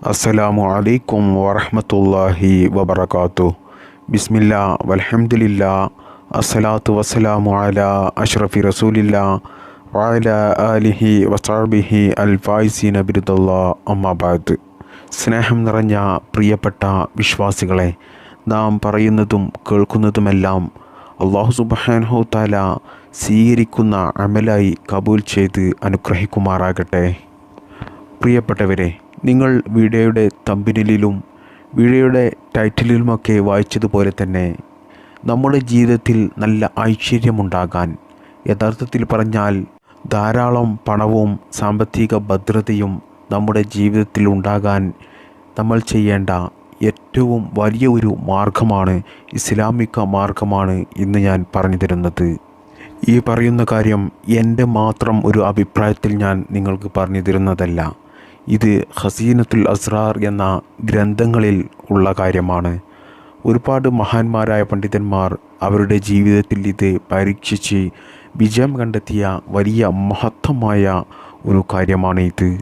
അസ്സലാമു അലൈക്കും വറഹ്മത്തുള്ളാഹി വബർക്കാത്തു ബിസ്മില്ല വൽഹംദുലില്ല അസ്സലാത്തു വസ്സലാമു അല അഷ്റഫി റസൂലില്ല വഅല ആലിഹി വസാബിഹി അൽ ഫായിസീന ബിരുദല്ലാ അമ്മാബാദ് സ്നേഹം നിറഞ്ഞ പ്രിയപ്പെട്ട വിശ്വാസികളെ നാം പറയുന്നതും കേൾക്കുന്നതുമെല്ലാം അള്ളാഹു സുബ്ഹാനഹു താല സ്വീകരിക്കുന്ന അമലായി കബൂൽ ചെയ്ത് അനുഗ്രഹിക്കുമാറാകട്ടെ. പ്രിയപ്പെട്ടവരെ നിങ്ങൾ വീഡിയോയുടെ തമ്പിനിലും വീഡിയോയുടെ ടൈറ്റിലുമൊക്കെ വായിച്ചതുപോലെ തന്നെ നമ്മുടെ ജീവിതത്തിൽ നല്ല ഐശ്വര്യമുണ്ടാകാൻ യഥാർത്ഥത്തിൽ പറഞ്ഞാൽ ധാരാളം പണവും സാമ്പത്തിക ഭദ്രതയും നമ്മുടെ ജീവിതത്തിൽ ഉണ്ടാകാൻ നമ്മൾ ചെയ്യേണ്ട ഏറ്റവും വലിയ ഒരു മാർഗമാണ് ഇസ്ലാമിക മാർഗമാണ് ഇന്ന് ഞാൻ പറഞ്ഞു തരുന്നത്. ഈ പറയുന്ന കാര്യം എന്റെ മാത്രം ഒരു അഭിപ്രായത്തിൽ ഞാൻ നിങ്ങൾക്ക് പറഞ്ഞു തരുന്നതല്ല. ഇത് ഹസീനത്തുൽ അസ്രാർ എന്ന ഗ്രന്ഥങ്ങളിൽ ഉള്ള കാര്യമാണ്. ഒരുപാട് മഹാന്മാരായ പണ്ഡിതന്മാർ അവരുടെ ജീവിതത്തിൽ ഇത് പരീക്ഷിച്ച് വിജയം കണ്ടെത്തിയ വലിയ മഹത്വമായ ഒരു കാര്യമാണ് ഇത്.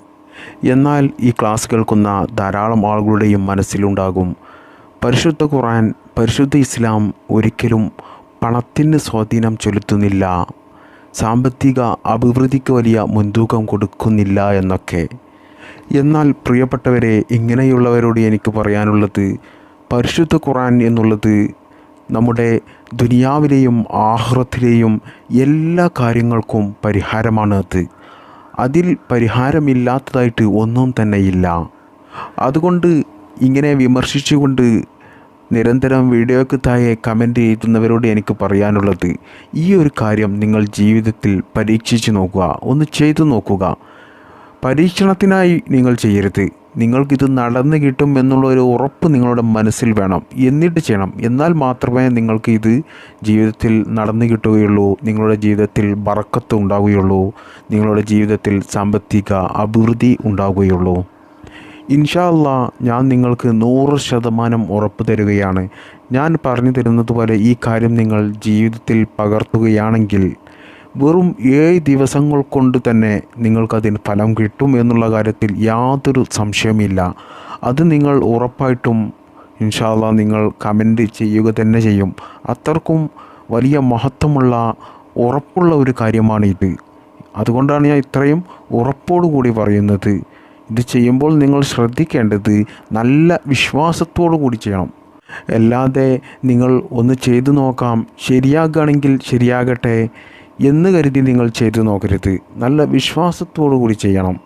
എന്നാൽ ഈ ക്ലാസ് കേൾക്കുന്ന ധാരാളം ആളുകളുടെയും മനസ്സിലുണ്ടാകും പരിശുദ്ധ ഖുറാൻ പരിശുദ്ധ ഇസ്ലാം ഒരിക്കലും പണത്തിന് സ്വാധീനം ചെലുത്തുന്നില്ല. സാമ്പത്തിക അഭിവൃദ്ധിക്ക് വലിയ മുൻതൂക്കം കൊടുക്കുന്നില്ല എന്നൊക്കെ. എന്നാൽ പ്രിയപ്പെട്ടവരെ ഇങ്ങനെയുള്ളവരോട് എനിക്ക് പറയാനുള്ളത് പരിശുദ്ധ ഖുറാൻ എന്നുള്ളത് നമ്മുടെ ദുനിയാവിലെയും ആഹ്റത്തിലെയും എല്ലാ കാര്യങ്ങൾക്കും പരിഹാരമാണ് അത്. അതിൽ പരിഹാരമില്ലാത്തതായിട്ട് ഒന്നും തന്നെയില്ല. അതുകൊണ്ട് ഇങ്ങനെ വിമർശിച്ചുകൊണ്ട് നിരന്തരം വീഡിയോയ്ക്ക് താഴെ കമന്റ് എഴുതുന്നവരോട് എനിക്ക് പറയാനുള്ളത് ഈ ഒരു കാര്യം നിങ്ങൾ ജീവിതത്തിൽ പരീക്ഷിച്ച് നോക്കുക ഒന്ന് ചെയ്തു നോക്കുക. പരീക്ഷണത്തിനായി നിങ്ങൾ ചെയ്യരുത്. നിങ്ങൾക്കിത് നടന്നു കിട്ടും എന്നുള്ള ഒരു ഉറപ്പ് നിങ്ങളുടെ മനസ്സിൽ വേണം. എന്നിട്ട് ചെയ്യണം. എന്നാൽ മാത്രമേ നിങ്ങൾക്ക് ഇത് ജീവിതത്തിൽ നടന്നു കിട്ടുകയുള്ളൂ. നിങ്ങളുടെ ജീവിതത്തിൽ ബറക്കത്ത് ഉണ്ടാവുകയുള്ളൂ. നിങ്ങളുടെ ജീവിതത്തിൽ സാമ്പത്തിക അഭിവൃദ്ധി ഉണ്ടാവുകയുള്ളൂ. ഇൻഷാല്ല ഞാൻ നിങ്ങൾക്ക് നൂറ് ശതമാനം ഉറപ്പ് തരുകയാണ്. ഞാൻ പറഞ്ഞു തരുന്നത് പോലെ ഈ കാര്യം നിങ്ങൾ ജീവിതത്തിൽ പകർത്തുകയാണെങ്കിൽ വെറും ഏഴ് ദിവസങ്ങൾ കൊണ്ട് തന്നെ നിങ്ങൾക്കതിന് ഫലം കിട്ടും എന്നുള്ള കാര്യത്തിൽ യാതൊരു സംശയമില്ല അത് നിങ്ങൾ ഉറപ്പായിട്ടും ഇൻഷാല്ല നിങ്ങൾ കമന്റ് ചെയ്യുക തന്നെ ചെയ്യും. അത്രക്കും വലിയ മഹത്വമുള്ള ഉറപ്പുള്ള ഒരു കാര്യമാണ് ഇത് അതുകൊണ്ടാണ് ഞാൻ ഇത്രയും ഉറപ്പോടു കൂടി പറയുന്നത്. ഇത് ചെയ്യുമ്പോൾ നിങ്ങൾ ശ്രദ്ധിക്കേണ്ടത് നല്ല വിശ്വാസത്തോടു കൂടി ചെയ്യണം. അല്ലാതെ നിങ്ങൾ ഒന്ന് ചെയ്തു നോക്കാം ശരിയാകുകയാണെങ്കിൽ ശരിയാകട്ടെ എന്ന് കരുതി നിങ്ങൾ ചെയ്തു നോക്കരുത്. നല്ല വിശ്വാസത്തോടു കൂടി ചെയ്യണം.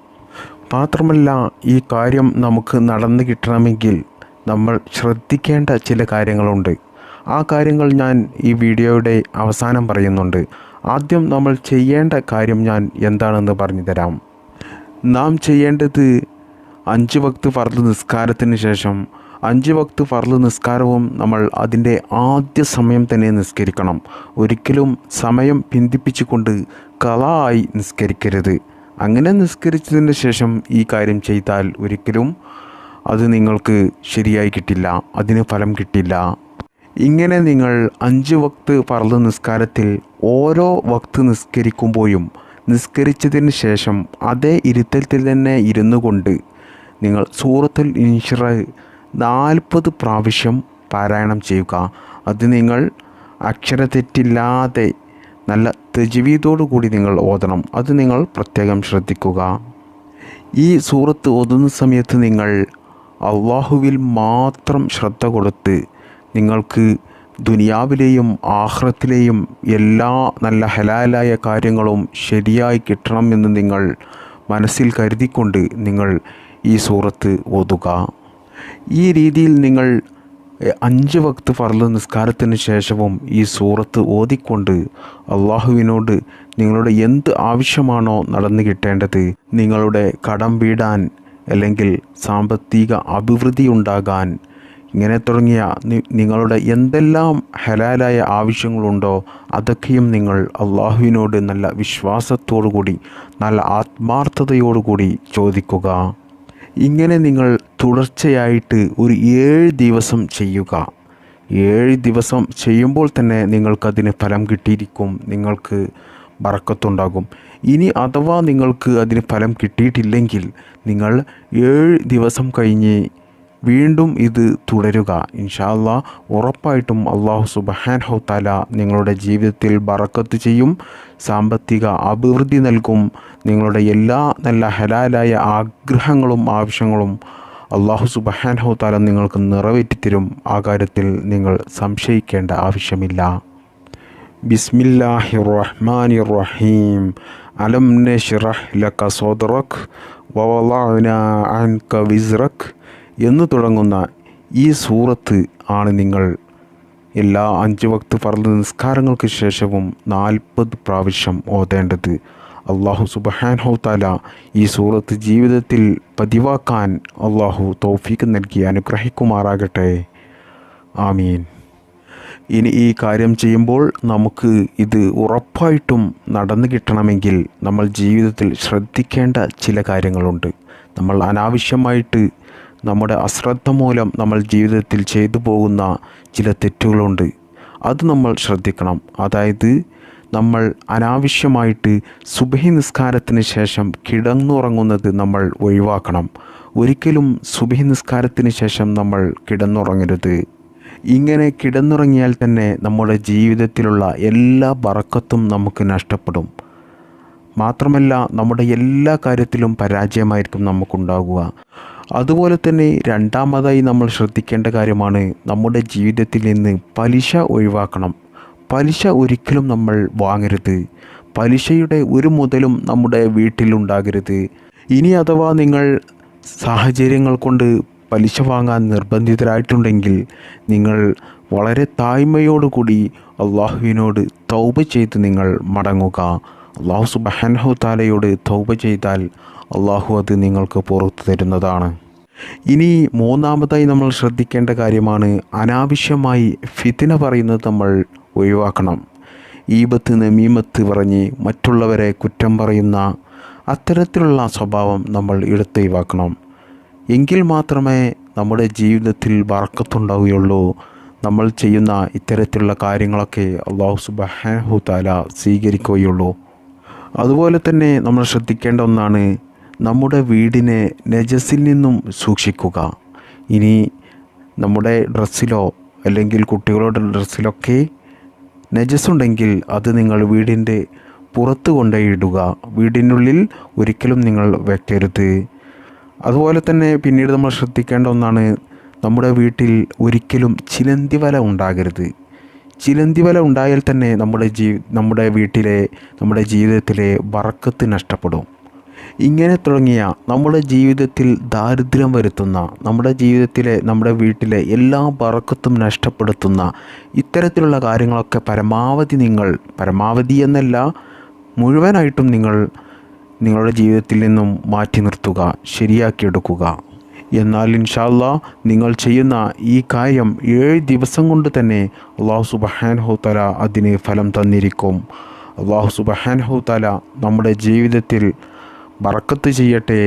മാത്രമല്ല ഈ കാര്യം നമുക്ക് നടന്നു കിട്ടണമെങ്കിൽ നമ്മൾ ശ്രദ്ധിക്കേണ്ട ചില കാര്യങ്ങളുണ്ട്. ആ കാര്യങ്ങൾ ഞാൻ ഈ വീഡിയോയുടെ അവസാനം പറയുന്നുണ്ട്. ആദ്യം നമ്മൾ ചെയ്യേണ്ട കാര്യം ഞാൻ എന്താണെന്ന് പറഞ്ഞു തരാം. നാം ചെയ്യേണ്ടത് അഞ്ച് വക്ത് ഫർദ് നിസ്കാരത്തിന് ശേഷം അഞ്ച് വക്ത് ഫർൾ നിസ്കാരവും നമ്മൾ അതിന്റെ ആദ്യ സമയം തന്നെ നിസ്കരിക്കണം. ഒരിക്കലും സമയം പിന്തിപ്പിച്ചുകൊണ്ട് കള ആയി നിസ്കരിക്കരുത്. അങ്ങനെ നിസ്കരിച്ചതിന് ശേഷം ഈ കാര്യം ചെയ്താൽ ഒരിക്കലും അത് നിങ്ങൾക്ക് ശരിയായി കിട്ടില്ല അതിന് ഫലം കിട്ടില്ല. ഇങ്ങനെ നിങ്ങൾ അഞ്ച് വക്ത് ഫർൾ നിസ്കാരത്തിൽ ഓരോ വക്ത് നിസ്കരിക്കുമ്പോഴും നിസ്കരിച്ചതിന് ശേഷം അതേ ഇരുത്തത്തിൽ തന്നെ ഇരുന്നു കൊണ്ട് നിങ്ങൾ സൂറത്തുൽ ഇൻഷിറ നാൽപ്പത് പ്രാവശ്യം പാരായണം ചെയ്യുക. അത് നിങ്ങൾ അക്ഷരതെറ്റില്ലാതെ നല്ല തെജീവീതോടു കൂടി നിങ്ങൾ ഓതണം. അത് നിങ്ങൾ പ്രത്യേകം ശ്രദ്ധിക്കുക. ഈ സൂറത്ത് ഓതുന്ന സമയത്ത് നിങ്ങൾ അള്ളാഹുവിൽ മാത്രം ശ്രദ്ധ കൊടുത്ത് നിങ്ങൾക്ക് ദുനിയാവിലെയും ആഹ്റത്തിലെയും എല്ലാ നല്ല ഹലാലായ കാര്യങ്ങളും ശരിയായി കിട്ടണമെന്ന് നിങ്ങൾ മനസ്സിൽ കരുതിക്കൊണ്ട് നിങ്ങൾ ഈ സൂറത്ത് ഓതുക. ഈ രീതിയിൽ നിങ്ങൾ അഞ്ച് വക്ത് ഫർദ് നിസ്കാരത്തിന് ശേഷവും ഈ സൂറത്ത് ഓതിക്കൊണ്ട് അള്ളാഹുവിനോട് നിങ്ങളുടെ എന്ത് ആവശ്യമാണോ നടന്നു കിട്ടേണ്ടത് നിങ്ങളുടെ കടം വീടാൻ അല്ലെങ്കിൽ സാമ്പത്തിക അഭിവൃദ്ധി ഉണ്ടാകാൻ ഇങ്ങനെ തുടങ്ങിയ നിങ്ങളുടെ എന്തെല്ലാം ഹലാലായ ആവശ്യങ്ങളുണ്ടോ അതൊക്കെയും നിങ്ങൾ അള്ളാഹുവിനോട് നല്ല വിശ്വാസത്തോടു കൂടി നല്ല ആത്മാർത്ഥതയോടു കൂടി ചോദിക്കുക. ഇങ്ങനെ നിങ്ങൾ തുടർച്ചയായിട്ട് ഒരു ഏഴ് ദിവസം ചെയ്യുക. ഏഴ് ദിവസം ചെയ്യുമ്പോൾ തന്നെ നിങ്ങൾക്കതിന് ഫലം കിട്ടിയിരിക്കും. നിങ്ങൾക്ക് വറക്കത്തുണ്ടാകും ഇനി അഥവാ നിങ്ങൾക്ക് അതിന് ഫലം കിട്ടിയിട്ടില്ലെങ്കിൽ നിങ്ങൾ ഏഴ് ദിവസം കഴിഞ്ഞ് വീണ്ടും ഇത് തുടരുക. ഇൻഷാല്ല ഉറപ്പായിട്ടും അള്ളാഹു സുബഹാൻ ഹൗത്താല നിങ്ങളുടെ ജീവിതത്തിൽ ബറക്കത്ത് ചെയ്യും സാമ്പത്തിക അഭിവൃദ്ധി നൽകും. നിങ്ങളുടെ എല്ലാ നല്ല ഹലാലായ ആഗ്രഹങ്ങളും ആവശ്യങ്ങളും അള്ളാഹു സുബഹാൻ ഹൗത്താല നിങ്ങൾക്ക് നിറവേറ്റിത്തരും. ആ കാര്യത്തിൽ നിങ്ങൾ സംശയിക്കേണ്ട ആവശ്യമില്ല. ബിസ്മില്ലാഹി റഹ്മാനി റഹീം അലം നഷ്റഹ് ലക സോദറക് വവളഅന അൻക വിസ്റക്. എന്ന് തുടങ്ങുന്ന ഈ സൂറത്ത് ആണ് നിങ്ങൾ എല്ലാ അഞ്ച് വക്ത് ഫർദ് നിസ്കാരങ്ങൾക്ക് ശേഷവും നാൽപ്പത് പ്രാവശ്യം ഓതേണ്ടത്. അള്ളാഹു സുബഹാൻഹു താല ഈ സൂറത്ത് ജീവിതത്തിൽ പതിവാക്കാൻ അള്ളാഹു തോഫീക്ക് നൽകി അനുഗ്രഹിക്കുമാറാകട്ടെ. ആമീൻ. ഇനി ഈ കാര്യം ചെയ്യുമ്പോൾ നമുക്ക് ഇത് ഉറപ്പായിട്ടും നടന്നു കിട്ടണമെങ്കിൽ നമ്മൾ ജീവിതത്തിൽ ശ്രദ്ധിക്കേണ്ട ചില കാര്യങ്ങളുണ്ട്. നമ്മൾ അനാവശ്യമായിട്ട് നമ്മുടെ അശ്രദ്ധ മൂലം നമ്മൾ ജീവിതത്തിൽ ചെയ്തു പോകുന്ന ചില തെറ്റുകളുണ്ട്. അത് നമ്മൾ ശ്രദ്ധിക്കണം. അതായത് നമ്മൾ അനാവശ്യമായിട്ട് സുബഹി നിസ്കാരത്തിന് ശേഷം കിടന്നുറങ്ങുന്നത് നമ്മൾ ഒഴിവാക്കണം. ഒരിക്കലും സുബഹി നിസ്കാരത്തിന് ശേഷം നമ്മൾ കിടന്നുറങ്ങരുത്. ഇങ്ങനെ കിടന്നുറങ്ങിയാൽ തന്നെ നമ്മുടെ ജീവിതത്തിലുള്ള എല്ലാ ബറക്കത്തും നമുക്ക് നഷ്ടപ്പെടും. മാത്രമല്ല നമ്മുടെ എല്ലാ കാര്യത്തിലും പരാജയമായിരിക്കും നമുക്കുണ്ടാകുക അതുപോലെ തന്നെ രണ്ടാമതായി നമ്മൾ ശ്രദ്ധിക്കേണ്ട കാര്യമാണ് നമ്മുടെ ജീവിതത്തിൽ നിന്ന് പലിശ ഒഴിവാക്കണം. പലിശ ഒരിക്കലും നമ്മൾ വാങ്ങരുത്. പലിശയുടെ ഒരു മുതലും നമ്മുടെ വീട്ടിലുണ്ടാകരുത് ഇനി അഥവാ നിങ്ങൾ സാഹചര്യങ്ങൾ കൊണ്ട് പലിശ വാങ്ങാൻ നിർബന്ധിതരായിട്ടുണ്ടെങ്കിൽ നിങ്ങൾ വളരെ താഴ്മയോടുകൂടി അള്ളാഹുവിനോട് തൗബ ചെയ്ത് നിങ്ങൾ മടങ്ങുക. അള്ളാഹു സുബഹൻഹു താലയോട് തൗബ ചെയ്താൽ അള്ളാഹു അത് നിങ്ങൾക്ക് പുറത്തു തരുന്നതാണ്. ഇനി മൂന്നാമതായി നമ്മൾ ശ്രദ്ധിക്കേണ്ട കാര്യമാണ് അനാവശ്യമായി ഫിത്തിന പറയുന്നത് നമ്മൾ ഒഴിവാക്കണം. ഈബത്ത് നമീമത്ത് പറഞ്ഞ് മറ്റുള്ളവരെ കുറ്റം പറയുന്ന അത്തരത്തിലുള്ള സ്വഭാവം നമ്മൾ എടുത്തൊഴിവാക്കണം എങ്കിൽ മാത്രമേ നമ്മുടെ ജീവിതത്തിൽ വറക്കത്തുണ്ടാവുകയുള്ളൂ. നമ്മൾ ചെയ്യുന്ന ഇത്തരത്തിലുള്ള കാര്യങ്ങളൊക്കെ അള്ളാഹു സുബാഹു താല സ്വീകരിക്കുകയുള്ളൂ. അതുപോലെ തന്നെ നമ്മൾ ശ്രദ്ധിക്കേണ്ട ഒന്നാണ് നമ്മുടെ വീടിനെ നജസിൽ നിന്നും സൂക്ഷിക്കുക. ഇനി നമ്മുടെ ഡ്രസ്സിലോ അല്ലെങ്കിൽ കുട്ടികളുടെ ഡ്രസ്സിലൊക്കെ നജസുണ്ടെങ്കിൽ അത് നിങ്ങൾ വീടിന്റെ പുറത്ത് കൊണ്ടുപോയി ഇടുക. വീടിനുള്ളിൽ ഒരിക്കലും നിങ്ങൾ വെക്കരുത്. അതുപോലെ തന്നെ പിന്നീട് നമ്മൾ ശ്രദ്ധിക്കേണ്ട ഒന്നാണ് നമ്മുടെ വീട്ടിൽ ഒരിക്കലും ചിലന്തി വല ഉണ്ടാകരുത്. ചിലന്തി വല ഉണ്ടായാൽ തന്നെ നമ്മുടെ ജീ നമ്മുടെ വീട്ടിലെ നമ്മുടെ ജീവിതത്തിലെ വറക്കത്ത് നഷ്ടപ്പെടും. ഇങ്ങനെ തുടങ്ങിയ നമ്മുടെ ജീവിതത്തിൽ ദാരിദ്ര്യം വരുത്തുന്ന നമ്മുടെ ജീവിതത്തിലെ നമ്മുടെ വീട്ടിലെ എല്ലാ പറക്കത്തും നഷ്ടപ്പെടുത്തുന്ന ഇത്തരത്തിലുള്ള കാര്യങ്ങളൊക്കെ പരമാവധി നിങ്ങൾ പരമാവധി എന്നല്ല മുഴുവനായിട്ടും നിങ്ങൾ നിങ്ങളുടെ ജീവിതത്തിൽ നിന്നും മാറ്റി നിർത്തുക ശരിയാക്കിയെടുക്കുക. എന്നാൽ ഇൻഷാല്ല നിങ്ങൾ ചെയ്യുന്ന ഈ കാര്യം ഏഴ് ദിവസം കൊണ്ട് തന്നെ അള്ളാഹു സുബഹാൻഹു തല അതിന് ഫലം തന്നിരിക്കും. അള്ളാഹു സുബഹാൻഹു തല നമ്മുടെ ജീവിതത്തിൽ ബറക്കത്ത് ചെയ്യട്ടെ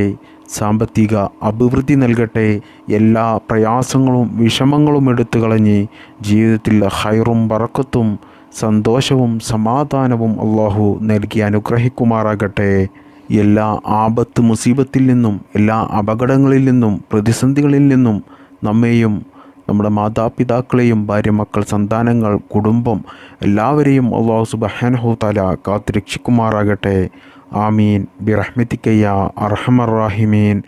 സാമ്പത്തിക അഭിവൃദ്ധി നൽകട്ടെ എല്ലാ പ്രയാസങ്ങളും വിഷമങ്ങളും എടുത്തു കളഞ്ഞ് ജീവിതത്തിൽ ഹൈറും ബറക്കത്തും സന്തോഷവും സമാധാനവും അള്ളാഹു നൽകി അനുഗ്രഹിക്കുമാറാകട്ടെ. എല്ലാ ആപത്ത് മുസീബത്തിൽ നിന്നും എല്ലാ അപകടങ്ങളിൽ നിന്നും പ്രതിസന്ധികളിൽ നിന്നും നമ്മെയും നമ്മുടെ മാതാപിതാക്കളെയും ഭാര്യ മക്കൾ സന്താനങ്ങൾ കുടുംബം എല്ലാവരെയും അള്ളാഹു സുബഹാനഹു തല കാത്തു രക്ഷിക്കുമാറാകട്ടെ ആമീൻ. ബിറഹ്മത്തിക്കയ്യ അർഹമർ റാഹിമീൻ.